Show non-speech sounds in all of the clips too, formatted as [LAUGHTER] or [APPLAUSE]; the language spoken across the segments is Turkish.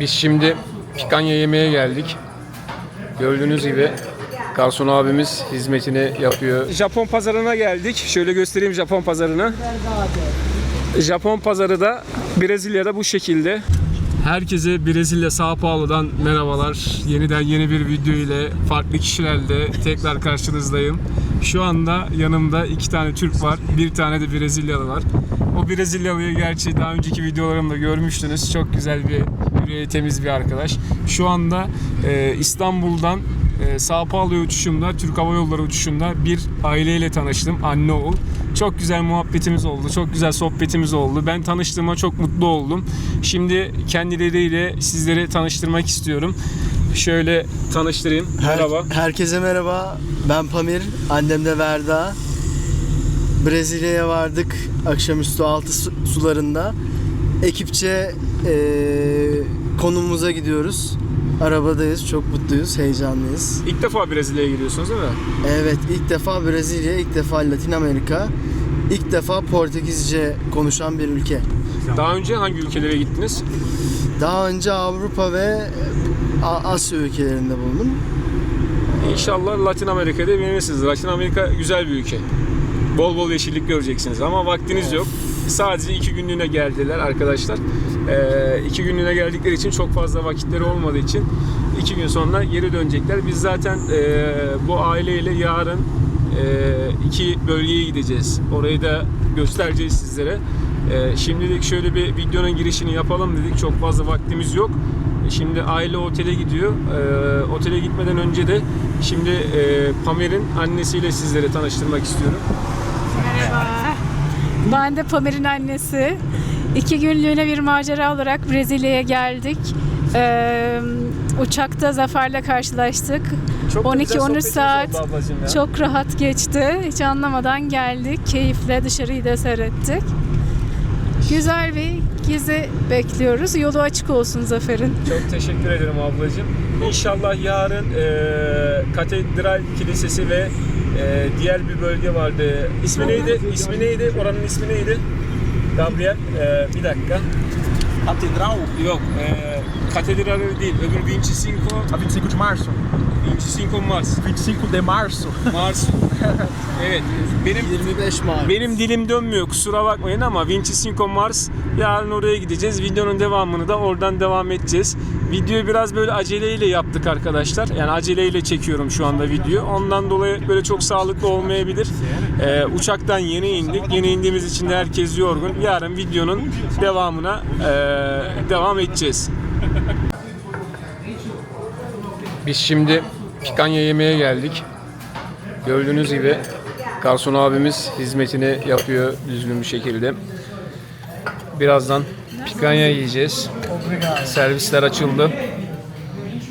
Biz şimdi pikanya yemeye geldik. Gördüğünüz gibi garson abimiz hizmetini yapıyor. Japon pazarına geldik. Şöyle göstereyim Japon pazarını. Japon pazarı da Brezilya'da bu şekilde. Herkese Brezilya Sao Paulo'dan merhabalar. Yeniden yeni bir video ile farklı kişilerle tekrar karşınızdayım. Şu anda yanımda iki tane Türk var, bir tane de Brezilyalı var. O Brezilyalıyı gerçi daha önceki videolarımda görmüştünüz. Çok güzel bir, yüreği temiz bir arkadaş. Şu anda e, İstanbul'dan e, Sao Paulo uçuşumda, Türk Hava Yolları uçuşunda bir aileyle tanıştım. Anne oğul. Çok güzel muhabbetimiz oldu. Çok güzel sohbetimiz oldu. Ben tanıştığıma çok mutlu oldum. Şimdi kendileriyle sizleri tanıştırmak istiyorum. Şöyle tanıştırayım. Her- Merhaba. Herkese merhaba. Ben Pamir. Annem de Verda. Brezilya'ya vardık akşamüstü altı su- sularında. Ekipçe eee, konumumuza gidiyoruz. Arabadayız. Çok mutluyuz. Heyecanlıyız. İlk defa Brezilya'ya gidiyorsunuz değil mi? Evet ilk defa Brezilya, ilk defa Latin Amerika. ilk defa Portekizce konuşan bir ülke. Daha önce hangi ülkelere gittiniz? Daha önce Avrupa ve A- Asya ülkelerinde bulundum. İnşallah Latin Amerika'da beğenirsiniz. Latin Amerika güzel bir ülke. Bol bol yeşillik göreceksiniz ama vaktiniz yok. Sadece iki günlüğüne geldiler arkadaşlar. Ee, iki günlüğüne geldikleri için çok fazla vakitleri olmadığı için iki gün sonra geri dönecekler. Biz zaten e, bu aileyle yarın e, iki bölgeye gideceğiz. Orayı da göstereceğiz sizlere. E, şimdilik şöyle bir videonun girişini yapalım dedik. Çok fazla vaktimiz yok. Şimdi aile otele gidiyor. Ee, otele gitmeden önce de şimdi e, Pamer'in annesiyle sizlere tanıştırmak istiyorum. Merhaba. Ben de Pamer'in annesi. İki günlüğüne bir macera olarak Brezilya'ya geldik. Ee, uçakta Zafer'le karşılaştık. Çok da güzel 12-13 sohbetimiz saat çok rahat geçti. Hiç anlamadan geldik. Keyifle dışarıyı da seyrettik. Güzel bir gezi bekliyoruz. Yolu açık olsun Zafer'in. Çok teşekkür ederim ablacığım. İnşallah yarın e, Katedral Kilisesi ve e, diğer bir bölge vardı. İsmi neydi? İsmi neydi? Oranın ismi neydi? Gabriel. E, bir dakika. Catedral, Yok. E, Katedral değil. Öbür Vinci Cinco. a 25 de março. Vinci Cinco Mars. 25 de março. Mars. [LAUGHS] evet. Benim 25 Mart. Benim dilim dönmüyor kusura bakmayın ama Vinci Cinco Mars yarın oraya gideceğiz. Videonun devamını da oradan devam edeceğiz. Videoyu biraz böyle aceleyle yaptık arkadaşlar. Yani aceleyle çekiyorum şu anda video. Ondan dolayı böyle çok sağlıklı olmayabilir. Ee, uçaktan yeni indik. Yeni indiğimiz için de herkes yorgun. Yarın videonun devamına ee, devam edeceğiz. Biz şimdi pikanya yemeye geldik. Gördüğünüz gibi garson abimiz hizmetini yapıyor düzgün bir şekilde. Birazdan pikanya yiyeceğiz. Servisler açıldı.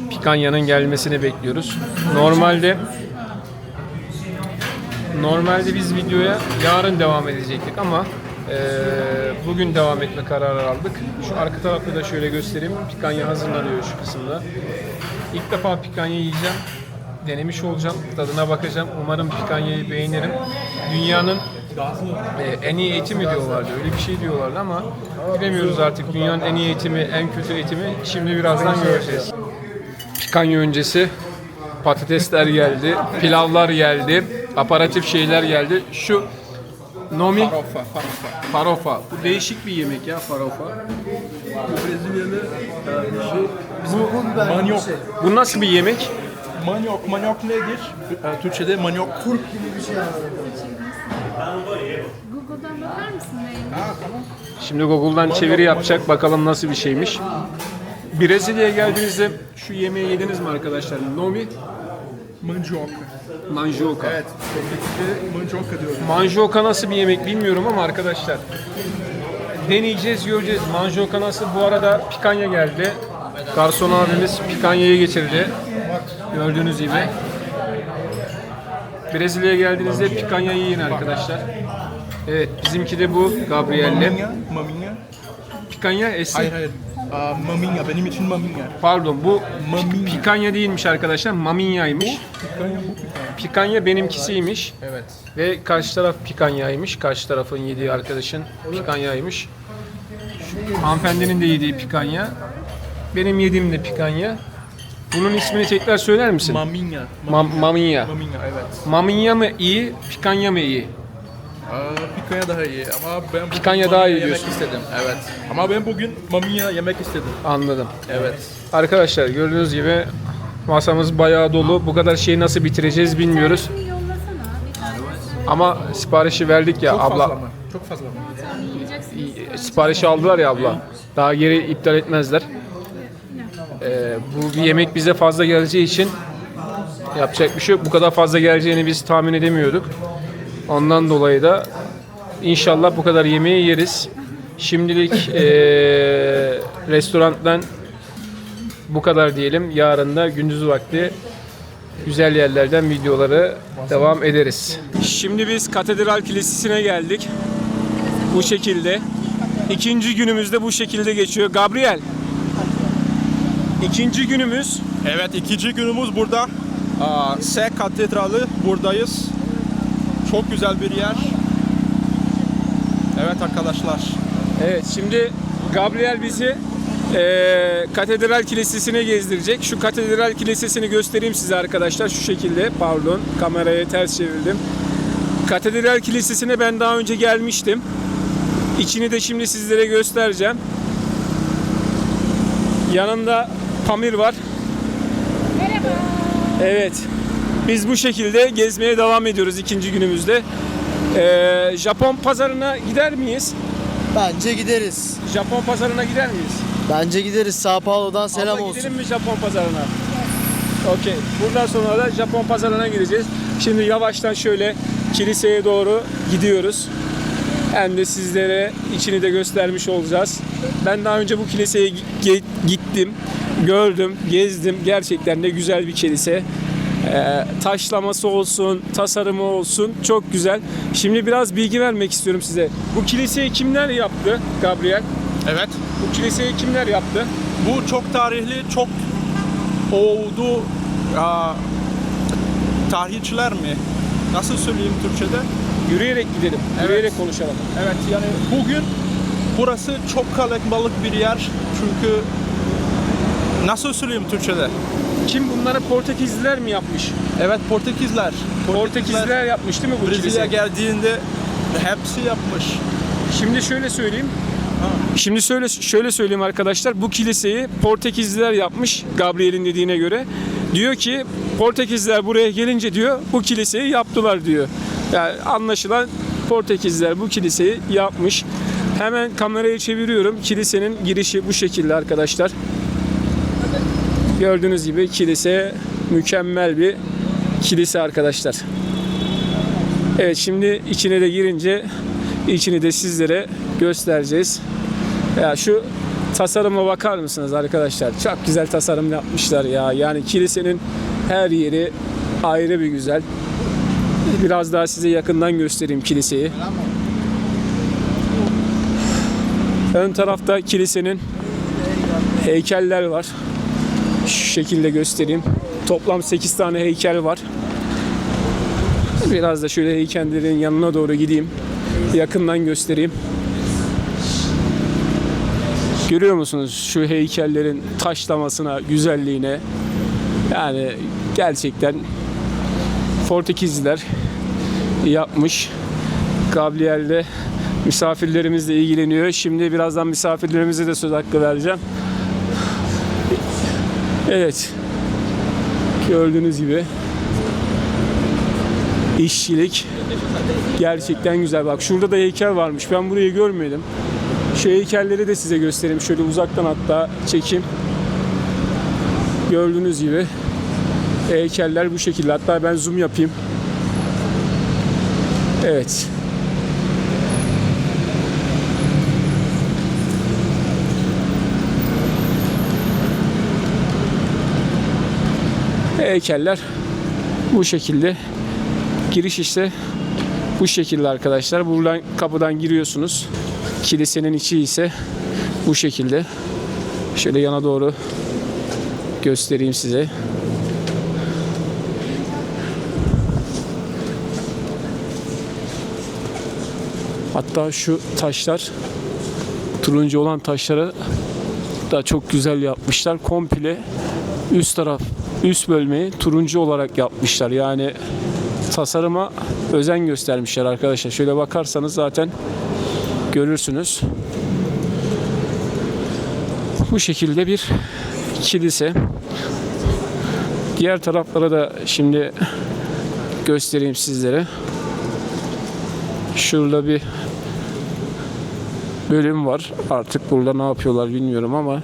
Pikanyanın gelmesini bekliyoruz. Normalde normalde biz videoya yarın devam edecektik ama eee, bugün devam etme kararı aldık. Şu arka tarafta da şöyle göstereyim. Pikanya hazırlanıyor şu kısımda. İlk defa pikanya yiyeceğim. Denemiş olacağım. Tadına bakacağım. Umarım pikanyayı beğenirim. Dünyanın e, en iyi eti mi diyorlardı? Öyle bir şey diyorlardı ama bilemiyoruz artık. Dünyanın en iyi eti mi, en kötü eti mi? Şimdi birazdan göreceğiz. Pikanya öncesi patatesler geldi, pilavlar geldi, aparatif şeyler geldi. Şu nomi Farofa, farofa. farofa. Bu değişik bir yemek ya farofa. Bu Brezilyalı e, bu manyok. Bu nasıl bir yemek? Manyok, manyok nedir? E, Türkçe'de manyok. Google'dan bakar mısın Şimdi Google'dan çeviri yapacak bakalım nasıl bir şeymiş. Brezilya'ya geldiğinizde şu yemeği yediniz mi arkadaşlar? Nomi Mandioca. manjoka. Evet, Türkçe'de mandioca diyoruz. Manjoka nasıl bir yemek bilmiyorum ama arkadaşlar deneyeceğiz, göreceğiz. Manjoka nasıl? Bu arada pikanya geldi. Garson abimiz pikanyayı getirdi. Gördüğünüz gibi. Brezilya'ya geldiğinizde pikanya yiyin arkadaşlar. Evet, bizimki de bu Gabriel'le. Maminha. Pikanya esi. Hayır hayır. Aa, maminha, benim için maminha. Pardon bu Maminha. pikanya değilmiş arkadaşlar. Maminyaymış. Pikanya bu pikanya. Pikanya benimkisiymiş. Evet. Ve karşı taraf pikanyaymış. Karşı tarafın yediği arkadaşın pikanyaymış. Hanımefendinin de yediği pikanya. benim yediğim de pikanya. Bunun ismini tekrar söyler misin? Maminha. Ma- maminya. Maminha evet. Maminya mı iyi, pikanya mı iyi? Aa, pikanya daha iyi ama ben bugün Pikanya daha iyi yemek diyorsun. istedim. Evet. Ama ben bugün maminha yemek istedim. Anladım. Evet. Arkadaşlar gördüğünüz gibi masamız bayağı dolu. Bu kadar şeyi nasıl bitireceğiz bilmiyoruz. Ama siparişi verdik ya Çok abla. fazla mı? Çok fazla mı? Siparişi aldılar ya abla. Daha geri iptal etmezler. Ee, bu bir yemek bize fazla geleceği için yapacak bir şey yok. Bu kadar fazla geleceğini biz tahmin edemiyorduk. Ondan dolayı da inşallah bu kadar yemeği yeriz. Şimdilik ee, restorandan bu kadar diyelim. Yarın da gündüz vakti güzel yerlerden videoları devam ederiz. Şimdi biz Katedral Kilisesi'ne geldik. Bu şekilde. İkinci günümüzde bu şekilde geçiyor. Gabriel. İkinci günümüz Evet ikinci günümüz burada. Aa, S Katedrali buradayız. Çok güzel bir yer. Evet arkadaşlar. Evet şimdi Gabriel bizi eee, Katedral Kilisesi'ne gezdirecek. Şu Katedral Kilisesi'ni göstereyim size arkadaşlar. Şu şekilde pardon kamerayı ters çevirdim. Katedral Kilisesi'ne ben daha önce gelmiştim. İçini de şimdi sizlere göstereceğim. Yanında Pamir var. Merhaba. Evet. Biz bu şekilde gezmeye devam ediyoruz ikinci günümüzde. Eee, Japon pazarına gider miyiz? Bence gideriz. Japon pazarına gider miyiz? Bence gideriz. Sao Paulo'dan selam Abla olsun. gidelim mi Japon pazarına? Okey. Buradan sonra da Japon pazarına gideceğiz. Şimdi yavaştan şöyle kiliseye doğru gidiyoruz. Hem de sizlere içini de göstermiş olacağız. Ben daha önce bu kiliseye gi- gittim, gördüm, gezdim. Gerçekten de güzel bir kilise. Ee, taşlaması olsun, tasarımı olsun çok güzel. Şimdi biraz bilgi vermek istiyorum size. Bu kiliseyi kimler yaptı Gabriel? Evet. Bu kiliseyi kimler yaptı? Bu çok tarihli, çok oldu. Tarihçiler mi? Nasıl söyleyeyim Türkçe'de? Yürüyerek gidelim. Yürüyerek konuşalım. Evet yani bugün burası çok kalabalık bir yer. Çünkü nasıl söyleyeyim Türkçe'de? Kim bunları Portekizliler mi yapmış? Evet Portekizler. Portekizliler yapmış değil mi bu Brezilya kilise? geldiğinde hepsi yapmış. Şimdi şöyle söyleyeyim. Şimdi şöyle şöyle söyleyeyim arkadaşlar. Bu kiliseyi Portekizliler yapmış Gabriel'in dediğine göre. Diyor ki Portekizliler buraya gelince diyor bu kiliseyi yaptılar diyor. Yani anlaşılan Portekizliler bu kiliseyi yapmış. Hemen kamerayı çeviriyorum. Kilisenin girişi bu şekilde arkadaşlar. Gördüğünüz gibi kilise mükemmel bir kilise arkadaşlar. Evet şimdi içine de girince içini de sizlere göstereceğiz. Ya şu tasarıma bakar mısınız arkadaşlar? Çok güzel tasarım yapmışlar ya. Yani kilisenin her yeri ayrı bir güzel. Biraz daha size yakından göstereyim kiliseyi. Ön tarafta kilisenin heykeller var. Şu şekilde göstereyim. Toplam 8 tane heykel var. Biraz da şöyle heykellerin yanına doğru gideyim. Yakından göstereyim. Görüyor musunuz şu heykellerin taşlamasına, güzelliğine? Yani gerçekten Portekizliler yapmış. Gabriel de misafirlerimizle ilgileniyor. Şimdi birazdan misafirlerimize de söz hakkı vereceğim. Evet. Gördüğünüz gibi işçilik gerçekten güzel. Bak şurada da heykel varmış. Ben burayı görmedim. Şu heykelleri de size göstereyim. Şöyle uzaktan hatta çekeyim. Gördüğünüz gibi heykeller bu şekilde. Hatta ben zoom yapayım. Evet. Heykeller bu şekilde. Giriş işte bu şekilde arkadaşlar. Buradan kapıdan giriyorsunuz. Kilisenin içi ise bu şekilde. Şöyle yana doğru göstereyim size. Hatta şu taşlar turuncu olan taşlara da çok güzel yapmışlar. Komple üst taraf, üst bölmeyi turuncu olarak yapmışlar. Yani tasarıma özen göstermişler arkadaşlar. Şöyle bakarsanız zaten görürsünüz. Bu şekilde bir kilise. Diğer taraflara da şimdi göstereyim sizlere. Şurada bir bölüm var. Artık burada ne yapıyorlar bilmiyorum ama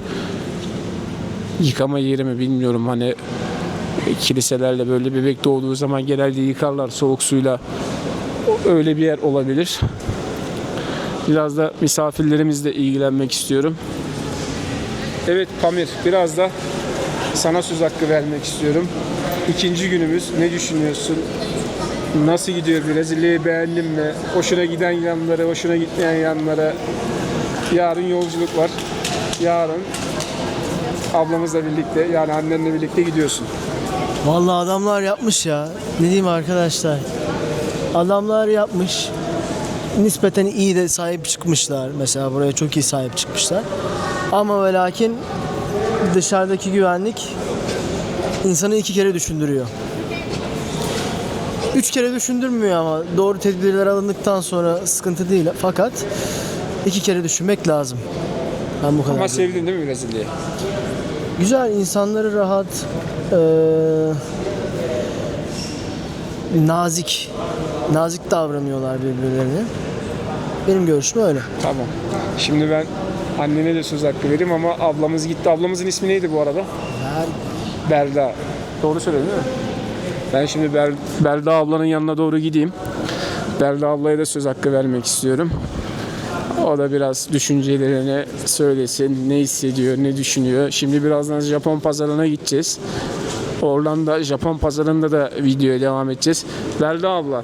yıkama yeri mi bilmiyorum. Hani kiliselerde böyle bebek doğduğu zaman genelde yıkarlar soğuk suyla. Öyle bir yer olabilir. Biraz da misafirlerimizle ilgilenmek istiyorum. Evet Pamir biraz da sana söz hakkı vermek istiyorum. İkinci günümüz ne düşünüyorsun? Nasıl gidiyor Brezilya'yı beğendin mi? Hoşuna giden yanları, hoşuna gitmeyen yanları. Yarın yolculuk var. Yarın ablamızla birlikte yani annenle birlikte gidiyorsun. Vallahi adamlar yapmış ya. Ne diyeyim arkadaşlar. Adamlar yapmış. Nispeten iyi de sahip çıkmışlar. Mesela buraya çok iyi sahip çıkmışlar. Ama ve lakin dışarıdaki güvenlik insanı iki kere düşündürüyor. Üç kere düşündürmüyor ama doğru tedbirler alındıktan sonra sıkıntı değil. Fakat iki kere düşünmek lazım. Ben bu kadar. Ama diyorum. sevdin değil mi Brezilya'yı? Güzel, insanları rahat, eee, nazik, nazik davranıyorlar birbirlerine. Benim görüşüm öyle. Tamam. Şimdi ben annene de söz hakkı vereyim ama ablamız gitti. Ablamızın ismi neydi bu arada? Berda. Doğru söyledin değil mi? Ben şimdi Ber- Berda ablanın yanına doğru gideyim. Berda ablaya da söz hakkı vermek istiyorum. O da biraz düşüncelerini söylesin, ne hissediyor, ne düşünüyor. Şimdi birazdan Japon pazarına gideceğiz. Oradan da Japon pazarında da videoya devam edeceğiz. Berda abla,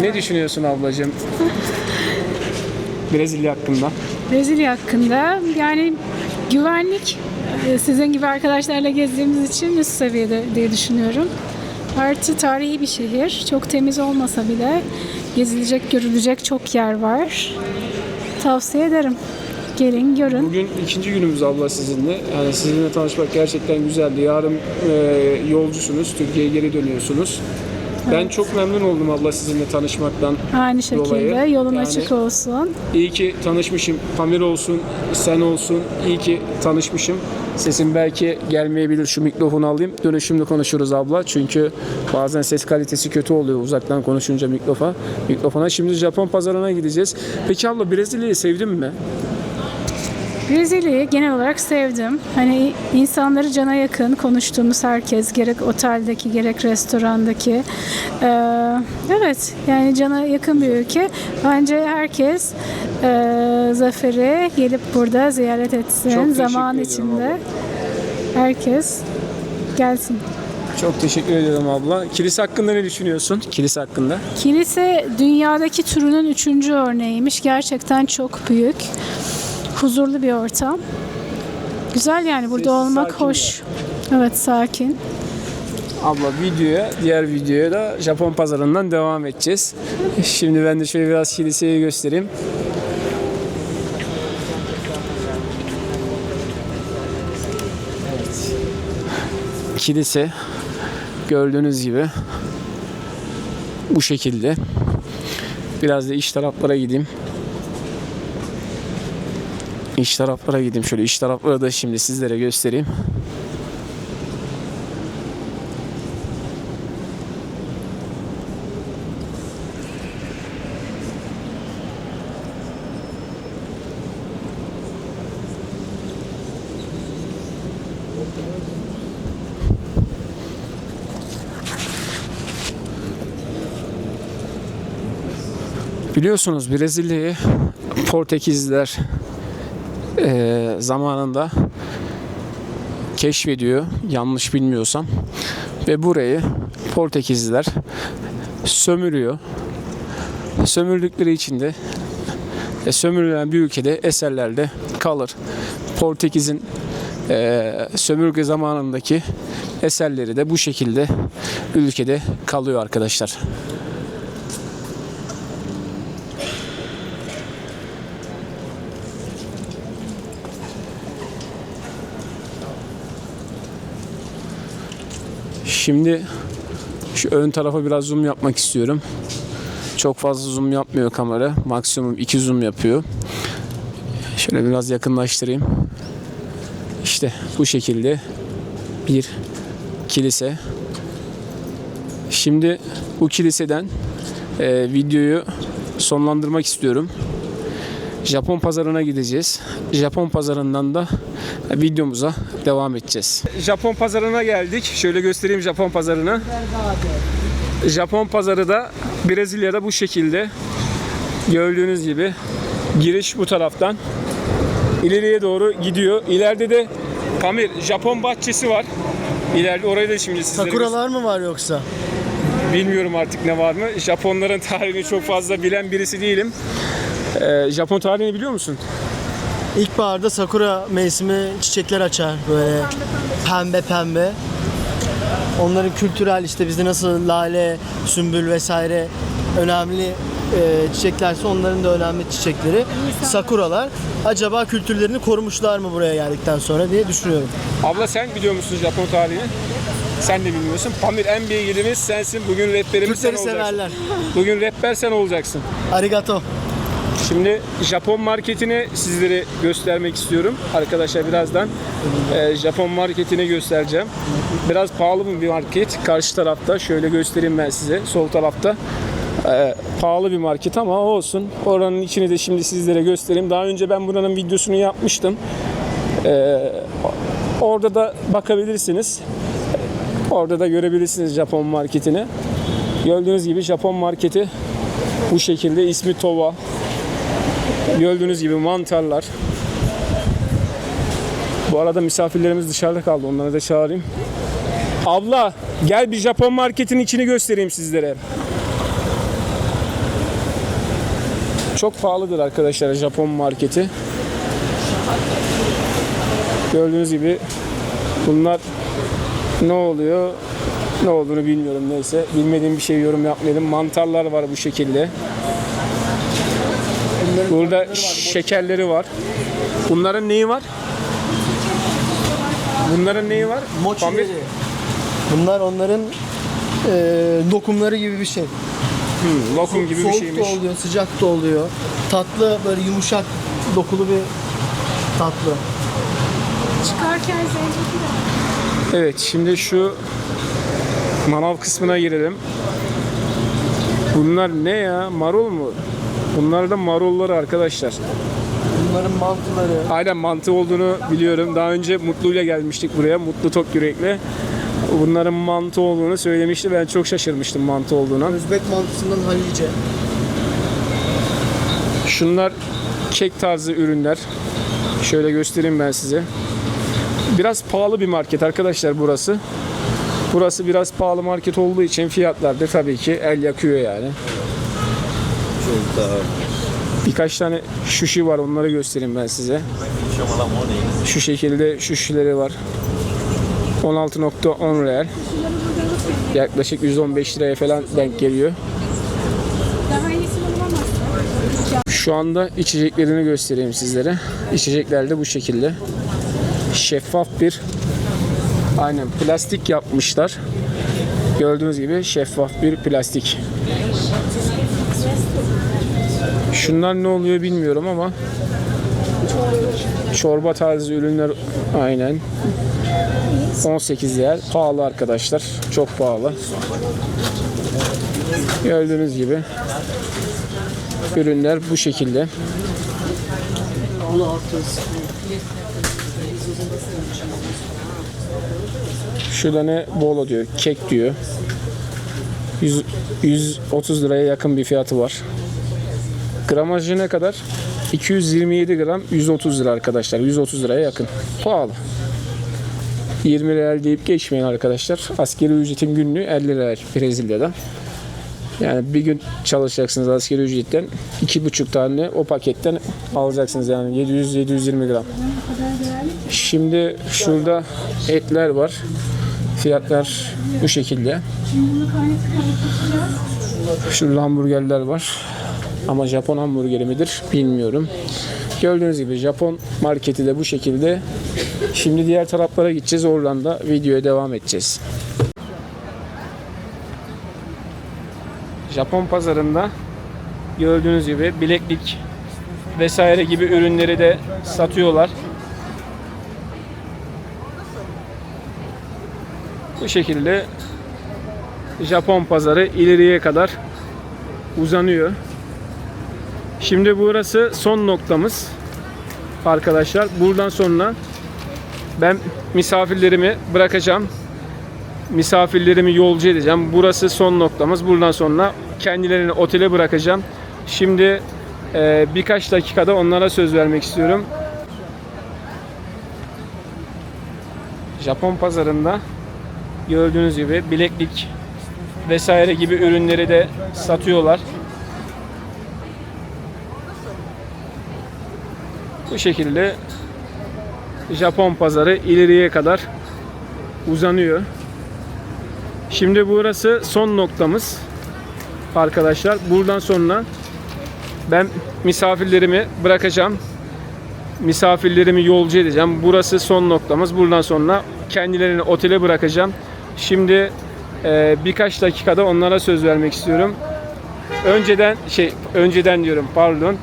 ne düşünüyorsun ablacığım? Brezilya hakkında. Brezilya hakkında yani güvenlik e, sizin gibi arkadaşlarla gezdiğimiz için üst seviyede diye düşünüyorum. Artı tarihi bir şehir. Çok temiz olmasa bile gezilecek, görülecek çok yer var. Tavsiye ederim. Gelin görün. Bugün ikinci günümüz abla sizinle. Yani sizinle tanışmak gerçekten güzeldi. Yarın e, yolcusunuz, Türkiye'ye geri dönüyorsunuz. Ben çok memnun oldum abla sizinle tanışmaktan. Aynı şekilde Dolayı yolun yani- açık olsun. İyi ki tanışmışım. Pamir olsun, sen olsun. İyi ki tanışmışım. Sesim belki gelmeyebilir. Şu mikrofonu alayım. Dönüşümlü konuşuruz abla. Çünkü bazen ses kalitesi kötü oluyor uzaktan konuşunca mikrofona. Mikrofona. Şimdi Japon pazarına gideceğiz. Peki abla Brezilya'yı sevdin mi? Brezilya'yı genel olarak sevdim. Hani insanları cana yakın konuştuğumuz herkes gerek oteldeki gerek restorandaki. Ee, evet yani cana yakın bir ülke. Bence herkes e, Zafer'i gelip burada ziyaret etsin. Çok teşekkür Zaman ediyorum içinde herkes gelsin. Çok teşekkür ederim abla. Kilise hakkında ne düşünüyorsun? Kilise hakkında. Kilise dünyadaki türünün üçüncü örneğiymiş. Gerçekten çok büyük. Huzurlu bir ortam. Güzel yani burada Sessiz, olmak sakin hoş. Evet sakin. Abla videoya, diğer videoya da Japon pazarından devam edeceğiz. Şimdi ben de şöyle biraz kiliseyi göstereyim. Evet. Kilise gördüğünüz gibi bu şekilde. Biraz da iç taraflara gideyim. İç taraflara gideyim. Şöyle iç tarafları da şimdi sizlere göstereyim. Biliyorsunuz Brezilya'yı Portekizliler eee, zamanında keşfediyor yanlış bilmiyorsam ve burayı Portekizliler sömürüyor. Sömürdükleri için de e, sömürülen bir ülkede eserlerde kalır. Portekiz'in eee, sömürge zamanındaki eserleri de bu şekilde ülkede kalıyor arkadaşlar. Şimdi şu ön tarafa biraz zoom yapmak istiyorum. Çok fazla zoom yapmıyor kamera. Maksimum 2 zoom yapıyor. Şöyle biraz yakınlaştırayım. İşte bu şekilde bir kilise. Şimdi bu kiliseden e, videoyu sonlandırmak istiyorum. Japon pazarına gideceğiz. Japon pazarından da videomuza devam edeceğiz. Japon pazarına geldik. Şöyle göstereyim Japon pazarını. Japon pazarı da Brezilya'da bu şekilde. Gördüğünüz gibi giriş bu taraftan. İleriye doğru gidiyor. İleride de Pamir Japon bahçesi var. İleride orayı da şimdi sizlere Sakuralar mı var yoksa? Bilmiyorum artık ne var mı. Japonların tarihini çok fazla bilen birisi değilim. Ee, Japon tarihini biliyor musun? İlkbaharda sakura mevsimi çiçekler açar böyle pembe pembe. Onların kültürel işte bizde nasıl lale, sümbül vesaire önemli e, çiçeklerse onların da önemli çiçekleri sakuralar. Acaba kültürlerini korumuşlar mı buraya geldikten sonra diye düşünüyorum. Abla sen biliyor musun Japon tarihini? Sen de bilmiyorsun. Pamir en bilgilimiz sensin. Bugün rehberimiz sen Türkleri olacaksın. severler. Bugün rehber sen olacaksın. Arigato. Şimdi Japon marketini sizlere göstermek istiyorum. Arkadaşlar birazdan e, Japon marketini göstereceğim. Biraz pahalı bir market. Karşı tarafta şöyle göstereyim ben size. Sol tarafta. E, pahalı bir market ama olsun. Oranın içini de şimdi sizlere göstereyim. Daha önce ben buranın videosunu yapmıştım. E, orada da bakabilirsiniz. Orada da görebilirsiniz Japon marketini. Gördüğünüz gibi Japon marketi bu şekilde ismi Tova. Gördüğünüz gibi mantarlar. Bu arada misafirlerimiz dışarıda kaldı. Onları da çağırayım. Abla gel bir Japon marketin içini göstereyim sizlere. Çok pahalıdır arkadaşlar Japon marketi. Gördüğünüz gibi bunlar ne oluyor? Ne olduğunu bilmiyorum neyse. Bilmediğim bir şey yorum yapmayalım. Mantarlar var bu şekilde. Burada şekerleri var. Bunların neyi var? Bunların neyi var? Pamir. Mochileri. Bunlar onların e, dokumları gibi bir şey. Hmm, lokum gibi bir Soğuk şeymiş. da oluyor, sıcak da oluyor. Tatlı böyle yumuşak dokulu bir tatlı. Çıkarken zencefil. Evet şimdi şu manav kısmına girelim. Bunlar ne ya? Marul mu? Bunlar da marulları arkadaşlar. Bunların mantıları. Aynen mantı olduğunu biliyorum. Daha önce Mutlu'yla gelmiştik buraya. Mutlu Tok Yürek'le. Bunların mantı olduğunu söylemişti. Ben çok şaşırmıştım mantı olduğuna. Özbek mantısından hallice. Şunlar kek tarzı ürünler. Şöyle göstereyim ben size. Biraz pahalı bir market arkadaşlar burası. Burası biraz pahalı market olduğu için fiyatlar da tabii ki el yakıyor yani. Birkaç tane şuşi var onları göstereyim ben size. Şu şekilde şuşileri var. 16.10 real. Yaklaşık 115 liraya falan denk geliyor. Şu anda içeceklerini göstereyim sizlere. İçecekler de bu şekilde. Şeffaf bir aynen plastik yapmışlar. Gördüğünüz gibi şeffaf bir plastik. Şunlar ne oluyor bilmiyorum ama çorba tarzı ürünler aynen 18 yer pahalı arkadaşlar çok pahalı gördüğünüz gibi ürünler bu şekilde Şurada ne bolo diyor, kek diyor. 100, 130 liraya yakın bir fiyatı var. Gramajı ne kadar? 227 gram 130 lira arkadaşlar. 130 liraya yakın. Pahalı. 20 real deyip geçmeyin arkadaşlar. Askeri ücretin günlüğü 50 real Brezilya'da. Yani bir gün çalışacaksınız askeri ücretten. 2,5 tane o paketten alacaksınız yani 700-720 gram. Şimdi şurada etler var. Fiyatlar bu şekilde. Şurada hamburgerler var. Ama Japon hamburgeri midir bilmiyorum. Gördüğünüz gibi Japon marketi de bu şekilde. Şimdi diğer taraflara gideceğiz. Oradan da videoya devam edeceğiz. Japon pazarında gördüğünüz gibi bileklik vesaire gibi ürünleri de satıyorlar. Bu şekilde Japon pazarı ileriye kadar uzanıyor. Şimdi burası son noktamız arkadaşlar. Buradan sonra ben misafirlerimi bırakacağım. Misafirlerimi yolcu edeceğim. Burası son noktamız. Buradan sonra kendilerini otele bırakacağım. Şimdi e, birkaç dakikada onlara söz vermek istiyorum. Japon pazarında gördüğünüz gibi bileklik vesaire gibi ürünleri de satıyorlar. Bu şekilde Japon pazarı ileriye kadar uzanıyor. Şimdi burası son noktamız arkadaşlar. Buradan sonra ben misafirlerimi bırakacağım. Misafirlerimi yolcu edeceğim. Burası son noktamız. Buradan sonra kendilerini otele bırakacağım. Şimdi e, birkaç dakikada onlara söz vermek istiyorum. Önceden şey önceden diyorum pardon.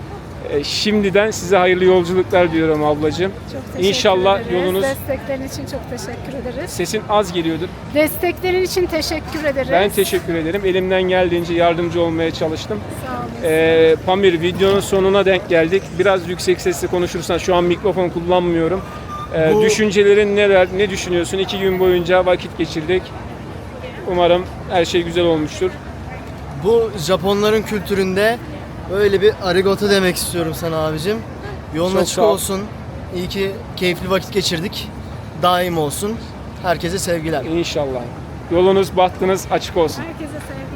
E, şimdiden size hayırlı yolculuklar diyorum ablacığım. Çok teşekkür İnşallah ederiz. yolunuz Desteklerin için çok teşekkür ederiz. sesin az geliyordur. Desteklerin için teşekkür ederiz. Ben teşekkür ederim. Elimden geldiğince yardımcı olmaya çalıştım. Sağ olun. Ee, Pamir videonun sonuna denk geldik. Biraz yüksek sesle konuşursan şu an mikrofon kullanmıyorum. Ee, Bu- Düşüncelerin neler? Ne düşünüyorsun? İki gün boyunca vakit geçirdik. Umarım her şey güzel olmuştur. Bu Japonların kültüründe öyle bir arigato demek istiyorum sana abicim. Yolun Çok açık sağ ol. olsun. İyi ki keyifli vakit geçirdik. Daim olsun. Herkese sevgiler. İnşallah. Yolunuz, bahtınız açık olsun. Herkese sevgiler.